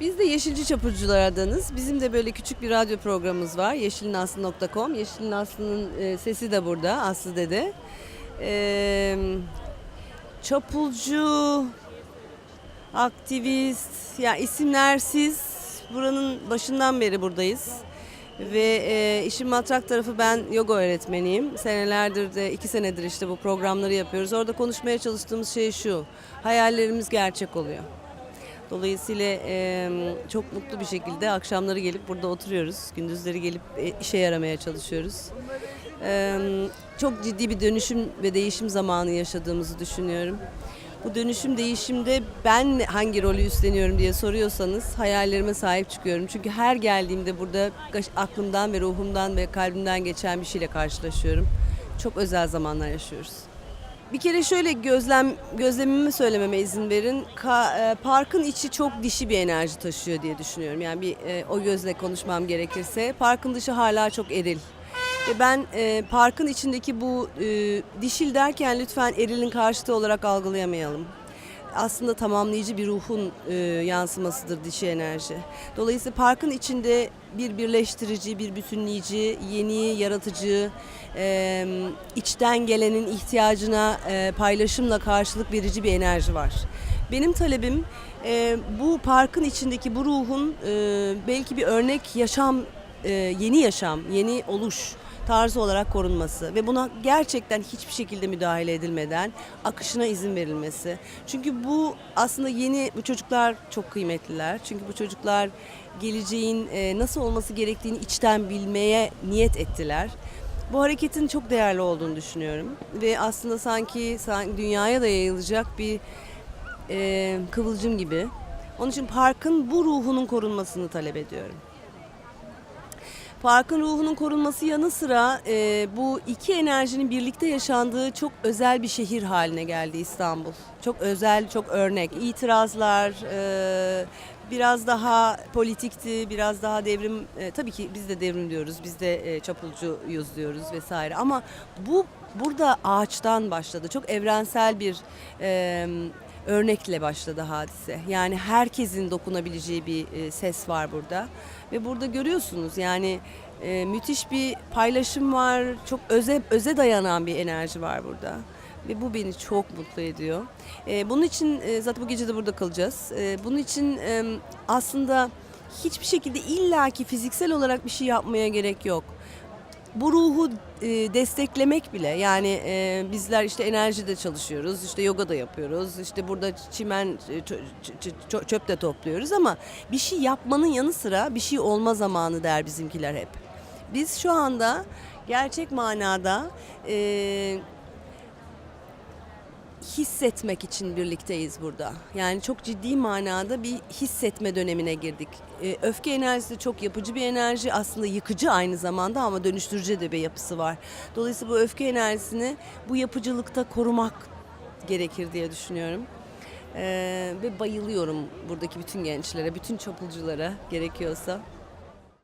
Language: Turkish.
Biz de Yeşilci Çapulculardanız. Bizim de böyle küçük bir radyo programımız var. Yeşilinaslı.com. Yeşilin Aslı'nın e, sesi de burada. Aslı dede. E, çapulcu, aktivist, ya isimlersiz buranın başından beri buradayız. Ve e, işin matrak tarafı ben yoga öğretmeniyim. Senelerdir de iki senedir işte bu programları yapıyoruz. Orada konuşmaya çalıştığımız şey şu. Hayallerimiz gerçek oluyor. Dolayısıyla e, çok mutlu bir şekilde akşamları gelip burada oturuyoruz. Gündüzleri gelip e, işe yaramaya çalışıyoruz. E, çok ciddi bir dönüşüm ve değişim zamanı yaşadığımızı düşünüyorum. Bu dönüşüm değişimde ben hangi rolü üstleniyorum diye soruyorsanız hayallerime sahip çıkıyorum. Çünkü her geldiğimde burada aklımdan ve ruhumdan ve kalbimden geçen bir şeyle karşılaşıyorum. Çok özel zamanlar yaşıyoruz. Bir kere şöyle gözlem gözlemimi söylememe izin verin. Ka- e, parkın içi çok dişi bir enerji taşıyor diye düşünüyorum. Yani bir e, o gözle konuşmam gerekirse parkın dışı hala çok eril. Ve ben e, parkın içindeki bu e, dişil derken lütfen erilin karşıtı olarak algılayamayalım. Aslında tamamlayıcı bir ruhun e, yansımasıdır dişi enerji. Dolayısıyla parkın içinde bir birleştirici, bir bütünleyici, yeni, yaratıcı, e, içten gelenin ihtiyacına e, paylaşımla karşılık verici bir enerji var. Benim talebim e, bu parkın içindeki bu ruhun e, belki bir örnek yaşam, e, yeni yaşam, yeni oluş tarzı olarak korunması ve buna gerçekten hiçbir şekilde müdahale edilmeden akışına izin verilmesi. Çünkü bu aslında yeni bu çocuklar çok kıymetliler. Çünkü bu çocuklar geleceğin e, nasıl olması gerektiğini içten bilmeye niyet ettiler. Bu hareketin çok değerli olduğunu düşünüyorum ve aslında sanki, sanki dünyaya da yayılacak bir e, kıvılcım gibi. Onun için parkın bu ruhunun korunmasını talep ediyorum. Parkın ruhunun korunması yanı sıra e, bu iki enerjinin birlikte yaşandığı çok özel bir şehir haline geldi İstanbul. Çok özel, çok örnek. İtirazlar, e, biraz daha politikti, biraz daha devrim. e, tabii ki biz de devrim diyoruz, biz de e, çapulcuyuz diyoruz vesaire. Ama bu burada ağaçtan başladı. Çok evrensel bir e, örnekle başladı hadise. Yani herkesin dokunabileceği bir e, ses var burada. Ve burada görüyorsunuz yani e, müthiş bir paylaşım var. Çok öze öze dayanan bir enerji var burada. Ve bu beni çok mutlu ediyor. E, bunun için e, zaten bu gece de burada kalacağız. E, bunun için e, aslında hiçbir şekilde illaki fiziksel olarak bir şey yapmaya gerek yok bu ruhu e, desteklemek bile yani e, bizler işte enerjide çalışıyoruz işte yoga da yapıyoruz işte burada çimen e, çö- çö- çö- çöp de topluyoruz ama bir şey yapmanın yanı sıra bir şey olma zamanı der bizimkiler hep. Biz şu anda gerçek manada e, hissetmek için birlikteyiz burada. Yani çok ciddi manada bir hissetme dönemine girdik. Ee, öfke enerjisi çok yapıcı bir enerji. Aslında yıkıcı aynı zamanda ama dönüştürücü de bir yapısı var. Dolayısıyla bu öfke enerjisini bu yapıcılıkta korumak gerekir diye düşünüyorum. Ee, ve bayılıyorum buradaki bütün gençlere, bütün çapulculara gerekiyorsa.